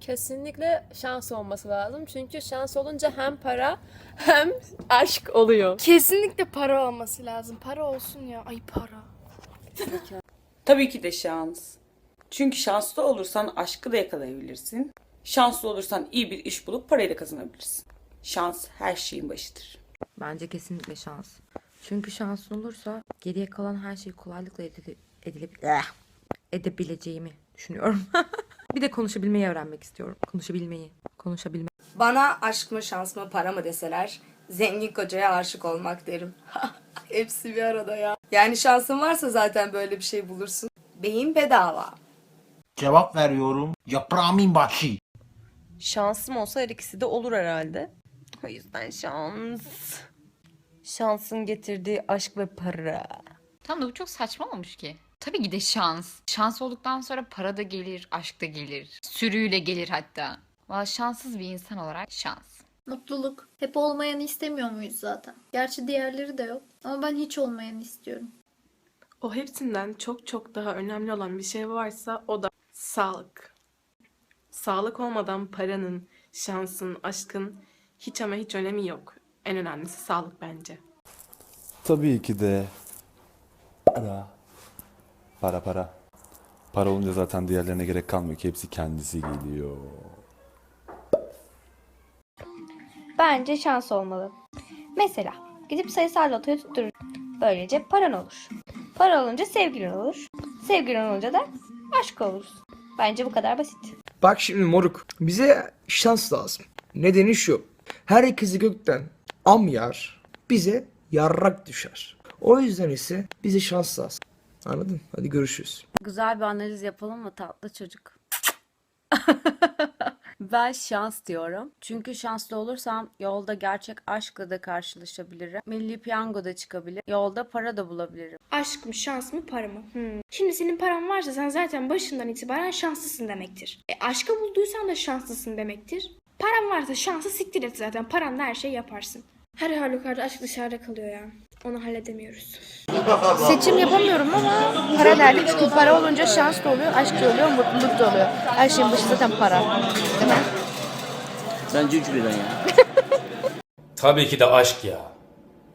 Kesinlikle şans olması lazım. Çünkü şans olunca hem para hem aşk oluyor. Kesinlikle para olması lazım. Para olsun ya. Ay para. Tabii ki de şans. Çünkü şanslı olursan aşkı da yakalayabilirsin. Şanslı olursan iyi bir iş bulup parayı da kazanabilirsin. Şans her şeyin başıdır. Bence kesinlikle şans. Çünkü şansın olursa geriye kalan her şeyi kolaylıkla edile, edilebilir, Eh! edebileceğimi düşünüyorum. bir de konuşabilmeyi öğrenmek istiyorum. Konuşabilmeyi. Konuşabilmeyi. Bana aşk mı şans mı para mı deseler zengin kocaya aşık olmak derim. Hepsi bir arada ya. Yani şansın varsa zaten böyle bir şey bulursun. Beyin bedava. Cevap veriyorum. Yaprağımın başı. Şansım olsa her ikisi de olur herhalde. O yüzden şans. Şansın getirdiği aşk ve para. Tam da bu çok saçma olmuş ki. Tabii ki de şans. Şans olduktan sonra para da gelir, aşk da gelir. Sürüyle gelir hatta. Valla şanssız bir insan olarak şans. Mutluluk. Hep olmayanı istemiyor muyuz zaten? Gerçi diğerleri de yok. Ama ben hiç olmayanı istiyorum. O hepsinden çok çok daha önemli olan bir şey varsa o da sağlık. Sağlık olmadan paranın, şansın, aşkın hiç ama hiç önemi yok. En önemlisi sağlık bence. Tabii ki de para. Para para. Para olunca zaten diğerlerine gerek kalmıyor ki hepsi kendisi geliyor. Bence şans olmalı. Mesela gidip sayısal lotoyu tutturur. Böylece paran olur. Para olunca sevgilin olur. Sevgilin olunca da aşk olursun. Bence bu kadar basit. Bak şimdi moruk. Bize şans lazım. Nedeni şu. Her ikisi gökten am yar. Bize yarrak düşer. O yüzden ise bize şans lazım. Anladın? Hadi görüşürüz. Güzel bir analiz yapalım mı tatlı çocuk? ben şans diyorum. Çünkü şanslı olursam yolda gerçek aşkla da karşılaşabilirim. Milli piyango da çıkabilir. Yolda para da bulabilirim. Aşk mı, şans mı, para mı? Hmm. Şimdi senin paran varsa sen zaten başından itibaren şanslısın demektir. E aşkı bulduysan da şanslısın demektir. Paran varsa şansı siktir et zaten. Paranla her şey yaparsın. Her halükarda aşk dışarıda kalıyor ya. Onu halledemiyoruz. Seçim yapamıyorum ama para derdim. Çünkü para olunca şans da oluyor, aşk da oluyor, mutluluk da oluyor. Her şeyin başı zaten para. Değil mi? Bence üç birden ya. Tabii ki de aşk ya.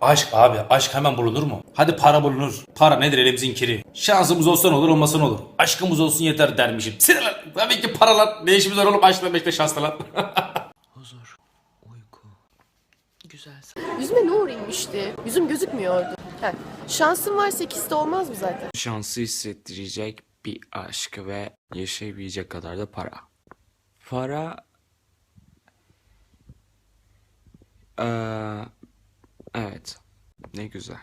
Aşk abi. Aşk hemen bulunur mu? Hadi para bulunur. Para nedir elimizin kiri? Şansımız olsa ne olur olmasa ne olur. Aşkımız olsun yeter dermişim. Sinirler. Tabii ki paralar. Ne işimiz var oğlum aşkla meşle şansla lan. Huzur, güzel Yüzüme nur inmişti. Yüzüm gözükmüyordu. Yani şansın varsa ikisi de olmaz mı zaten? Şansı hissettirecek bir aşk ve yaşayabilecek kadar da para. Para... Eee... evet. Ne güzel.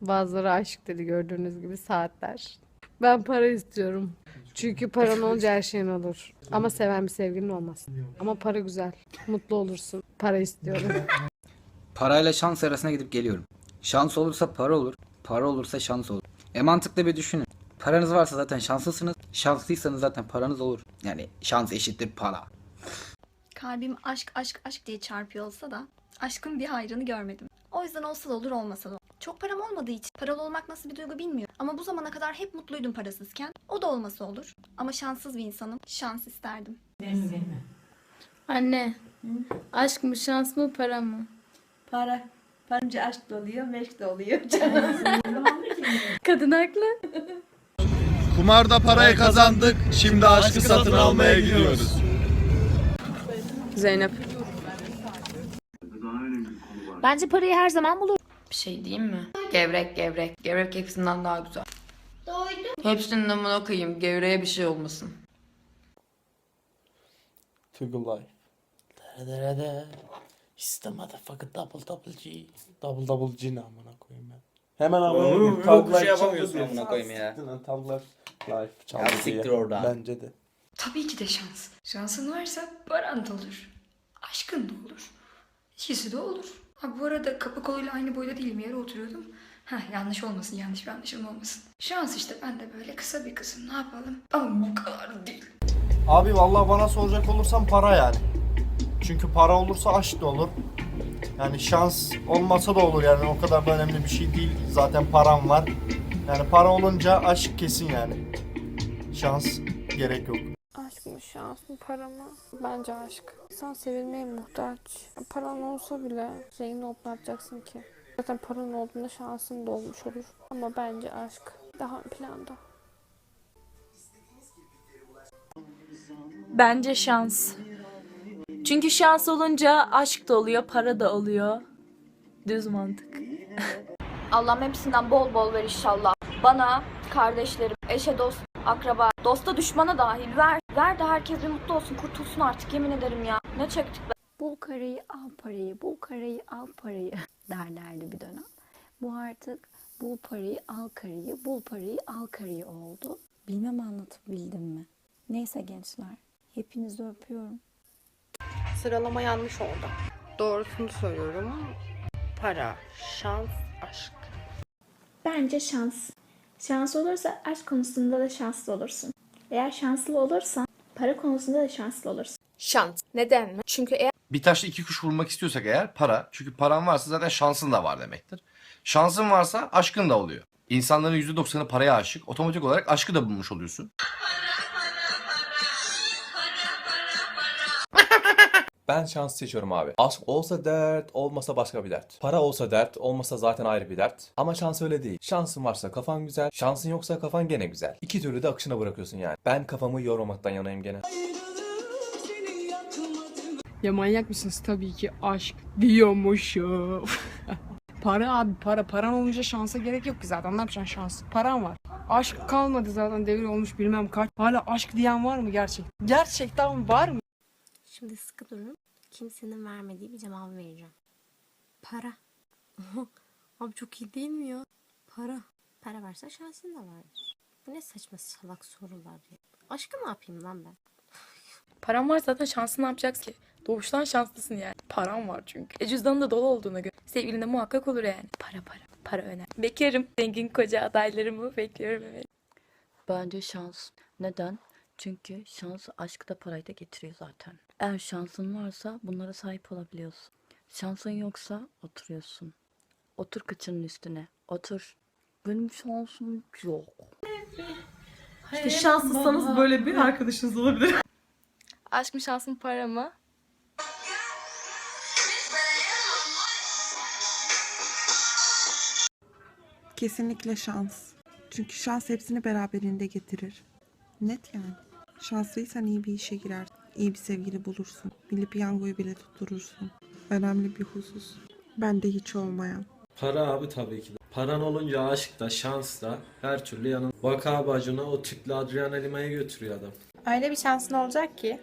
Bazıları aşk dedi gördüğünüz gibi saatler. Ben para istiyorum. Çünkü paran olunca her şeyin olur. Ama seven bir sevgilin olmaz. Ama para güzel. Mutlu olursun. Para istiyorum. Parayla şans arasına gidip geliyorum. Şans olursa para olur. Para olursa şans olur. E mantıklı bir düşünün. Paranız varsa zaten şanslısınız. Şanslıysanız zaten paranız olur. Yani şans eşittir para. Kalbim aşk aşk aşk diye çarpıyor olsa da aşkın bir hayrını görmedim. O yüzden olsa da olur olmasa da olur. Çok param olmadığı için paralı olmak nasıl bir duygu bilmiyorum. Ama bu zamana kadar hep mutluydum parasızken. O da olmasa olur. Ama şanssız bir insanım. Şans isterdim. Anne, aşk mı, şans mı, para mı? Para. Bence aşk da oluyor, meşk de oluyor. Kadın haklı. Kumarda parayı kazandık. Şimdi aşkı satın almaya gidiyoruz. Zeynep. Bence parayı her zaman bulur. Bir şey diyeyim mi? Gevrek gevrek. Gevrek hepsinden daha güzel. Doydum. Hepsinin amına koyayım. Gevreğe bir şey olmasın. Figure life. It's the motherfucking double double G. Double double G ne amına koyayım ben. Hemen amına koyayım. Tag life yapamıyorsun amına koyayım ya. Tag life life çaldı siktir oradan. Bence de. Tabii ki de şans. Şansın varsa paran da olur. Aşkın da olur. İkisi de olur. Ha bu arada kapı koluyla aynı boyda değilim yere oturuyordum. Heh yanlış olmasın yanlış bir anlaşılma olmasın. Şans işte ben de böyle kısa bir kızım ne yapalım. Ama bu kadar değil. Abi vallahi bana soracak olursan para yani. Çünkü para olursa aşk da olur. Yani şans olmasa da olur yani o kadar da önemli bir şey değil. Zaten param var. Yani para olunca aşk kesin yani. şans gerek yok. Aşk mı şans mı para mı? Bence aşk. İnsan sevilmeye muhtaç. Paran olsa bile zengin olup ne yapacaksın ki? Zaten paran olduğunda şansın da olmuş olur. Ama bence aşk daha ön planda. Bence şans. Çünkü şans olunca aşk da oluyor, para da oluyor. Düz mantık. Allah'ım hepsinden bol bol ver inşallah. Bana, kardeşlerim, eşe dost, akraba, dosta düşmana dahil ver. Ver de herkes bir mutlu olsun, kurtulsun artık yemin ederim ya. Ne çektik be. Bul karayı al parayı, bul karayı al parayı derlerdi bir dönem. Bu artık bul parayı al karayı, bul parayı al karayı oldu. Bilmem anlatabildim mi? Neyse gençler, hepinizi öpüyorum. Sıralama yanlış oldu. Doğrusunu söylüyorum. Para, şans, aşk. Bence şans. Şans olursa aşk konusunda da şanslı olursun. Eğer şanslı olursan para konusunda da şanslı olursun. Şans. Neden mi? Çünkü eğer Bir taşla iki kuş vurmak istiyorsak eğer para. Çünkü paran varsa zaten şansın da var demektir. Şansın varsa aşkın da oluyor. İnsanların %90'ı paraya aşık. Otomatik olarak aşkı da bulmuş oluyorsun. Ben şans seçiyorum abi. Aşk olsa dert, olmasa başka bir dert. Para olsa dert, olmasa zaten ayrı bir dert. Ama şans öyle değil. Şansın varsa kafan güzel, şansın yoksa kafan gene güzel. İki türlü de akışına bırakıyorsun yani. Ben kafamı yormamaktan yanayım gene. Ya manyak mısınız? Tabii ki aşk diyormuşum. para abi para. Paran olunca şansa gerek yok ki zaten. Ne yapacaksın şans? Paran var. Aşk kalmadı zaten devir olmuş bilmem kaç. Hala aşk diyen var mı gerçekten? Gerçekten var mı? Şimdi sıkı durun. Kimsenin vermediği bir cevabı vereceğim. Para. Abi çok iyi değil mi ya? Para. Para varsa şansın da vardır. Bu ne saçma salak sorular ya. Aşkı ne yapayım lan ben? Paran var zaten şansın ne yapacaksın ki? Doğuştan şanslısın yani. Paran var çünkü. E cüzdanın da dolu olduğuna göre. Sevgilin de muhakkak olur yani. Para para. Para önemli. Beklerim. Zengin koca adaylarımı bekliyorum evet. Bence şans. Neden? Çünkü şans aşkı da parayı da getiriyor zaten. Eğer şansın varsa bunlara sahip olabiliyorsun. Şansın yoksa oturuyorsun. Otur kıçının üstüne. Otur. Benim şansım yok. İşte şanslıysanız böyle bir arkadaşınız olabilir. Aşk mı şans mı para mı? Kesinlikle şans. Çünkü şans hepsini beraberinde getirir. Net yani. Şanslıysan iyi bir işe girer. iyi bir sevgili bulursun. Milli piyangoyu bile tutturursun. Önemli bir husus. Bende hiç olmayan. Para abi tabii ki de. Paran olunca aşk da şans da her türlü yanın. Vaka bacına o tüklü Adriana Lima'ya götürüyor adam. Öyle bir şansın olacak ki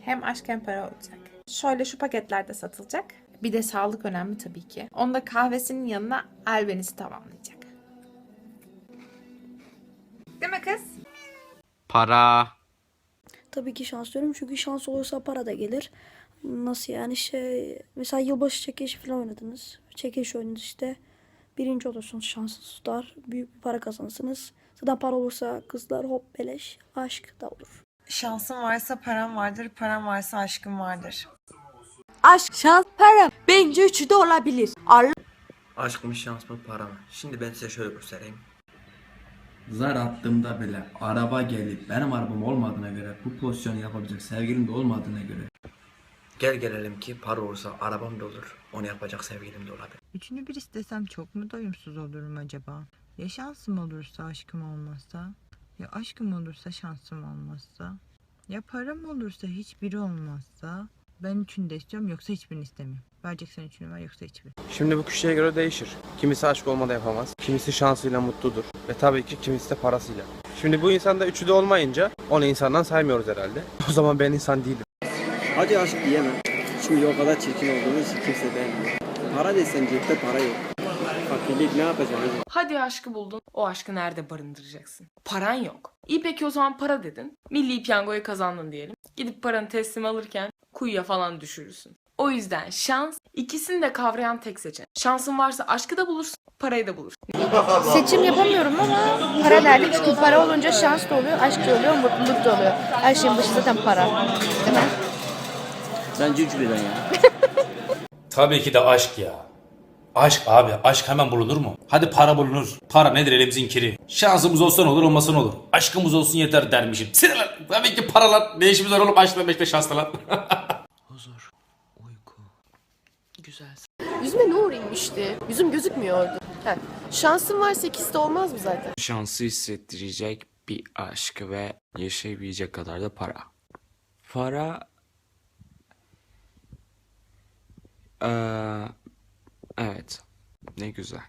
hem aşk hem para olacak. Şöyle şu paketlerde satılacak. Bir de sağlık önemli tabii ki. Onda kahvesinin yanına albenisi tamamlayacak. Para. Tabii ki şans diyorum çünkü şans olursa para da gelir. Nasıl yani şey mesela yılbaşı çekilişi falan oynadınız. Çekiliş oynadınız işte. Birinci olursunuz şansınız tutar. Büyük bir para kazanırsınız. Zaten para olursa kızlar hop beleş aşk da olur. Şansın varsa param vardır, param varsa aşkın vardır. Aşk, şans, para. Bence üçü de olabilir. Allah Aşk mı şans mı para mı? Şimdi ben size şöyle göstereyim. Zar attığımda bile araba gelip benim arabam olmadığına göre bu pozisyonu yapabilecek sevgilim de olmadığına göre Gel gelelim ki para olursa arabam da olur. Onu yapacak sevgilim de olabilir. Üçünü bir istesem çok mu doyumsuz olurum acaba? Ya şansım olursa aşkım olmazsa? Ya aşkım olursa şansım olmazsa? Ya param olursa hiçbiri olmazsa? Ben üçünü de istiyorum yoksa hiçbirini istemiyorum. Vereceksen üçünü ver yoksa hiçbiri. Şimdi bu kişiye göre değişir. Kimisi aşk olmadan yapamaz. Kimisi şansıyla mutludur. Ve tabii ki kimisi de parasıyla. Şimdi bu insanda üçü de olmayınca onu insandan saymıyoruz herhalde. O zaman ben insan değilim. Hadi aşk diyemem. Çünkü o kadar çirkin olduğumuz için kimse beğenmiyor. Para desen cepte para yok. Fakirlik ne yapacaksın? Hadi aşkı buldun. O aşkı nerede barındıracaksın? Paran yok. İyi peki o zaman para dedin. Milli piyangoyu kazandın diyelim. Gidip paranı teslim alırken kuyuya falan düşürürsün. O yüzden şans ikisini de kavrayan tek seçenek. Şansın varsa aşkı da bulursun, parayı da bulursun. Seçim yapamıyorum ama para derdim çünkü para olunca şans da oluyor, aşk da oluyor, mutluluk da oluyor. Her şeyin başı zaten para. Değil mi? Bence üç birden ya. Tabii ki de aşk ya. Aşk abi aşk hemen bulunur mu? Hadi para bulunur. Para nedir elimizin kiri? Şansımız olsa ne olur olmasa ne olur. Aşkımız olsun yeter dermişim. Sinirler. Tabii ki paralar. Ne işimiz var oğlum aşkla meşle şansla lan. Yüzüme nur inmişti. Yüzüm gözükmüyordu. Heh. Şansım varsa ikisi de olmaz mı zaten? Şansı hissettirecek bir aşk ve yaşayabilecek kadar da para. Para... Eee, evet. Ne güzel.